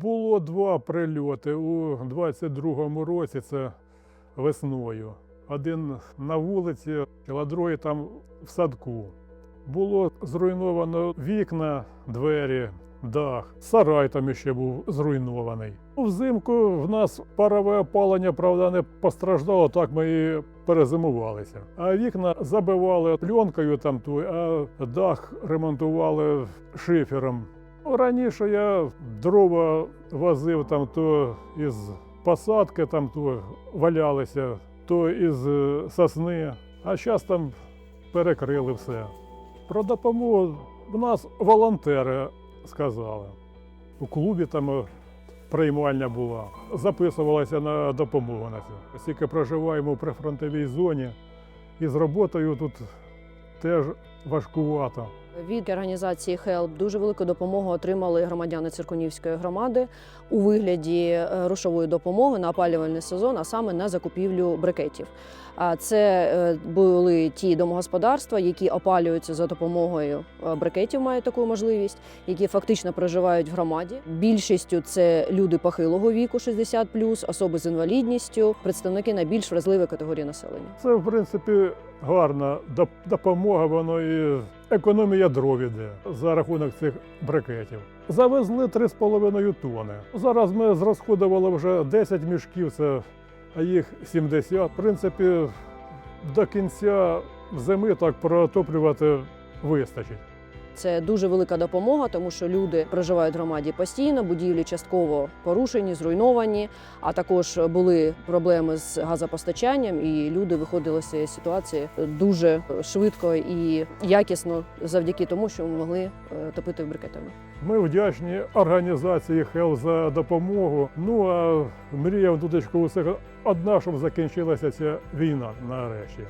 Було два прильоти у 22-му році, це весною. Один на вулиці, а другий там в садку. Було зруйновано вікна, двері, дах. Сарай там ще був зруйнований. Взимку в нас парове опалення, правда, не постраждало, так ми і перезимувалися. А вікна забивали пленкою там а дах ремонтували шифером. Раніше я дрова возив там то із посадки, там то валялися, то із е, сосни, а зараз там перекрили все. Про допомогу в нас волонтери сказали. У клубі там е, приймальня була. Записувалася на допомогу. Оскільки проживаємо в прифронтовій зоні, і з роботою тут теж важкувато. Від організації HELP дуже велику допомогу отримали громадяни Циркунівської громади у вигляді е, грошової допомоги на опалювальний сезон, а саме на закупівлю брикетів. А це е, були ті домогосподарства, які опалюються за допомогою е, брикетів, мають таку можливість, які фактично проживають в громаді. Більшістю це люди похилого віку, 60+, особи з інвалідністю, представники найбільш вразливої категорії населення. Це, в принципі, гарна доп- допомога, воно і економія дров іде за рахунок цих брикетів. Завезли 3,5 тонни. Зараз ми зрозходували вже 10 мішків, це, їх 70. В принципі, до кінця зими так протоплювати вистачить. Це дуже велика допомога, тому що люди проживають в громаді постійно, будівлі частково порушені, зруйновані. А також були проблеми з газопостачанням, і люди виходили з цієї ситуації дуже швидко і якісно завдяки тому, що ми могли е, топити брикетами. Ми вдячні організації ХЕЛ за допомогу. Ну а мрія в дудочку усіх одна, щоб закінчилася ця війна нарешті.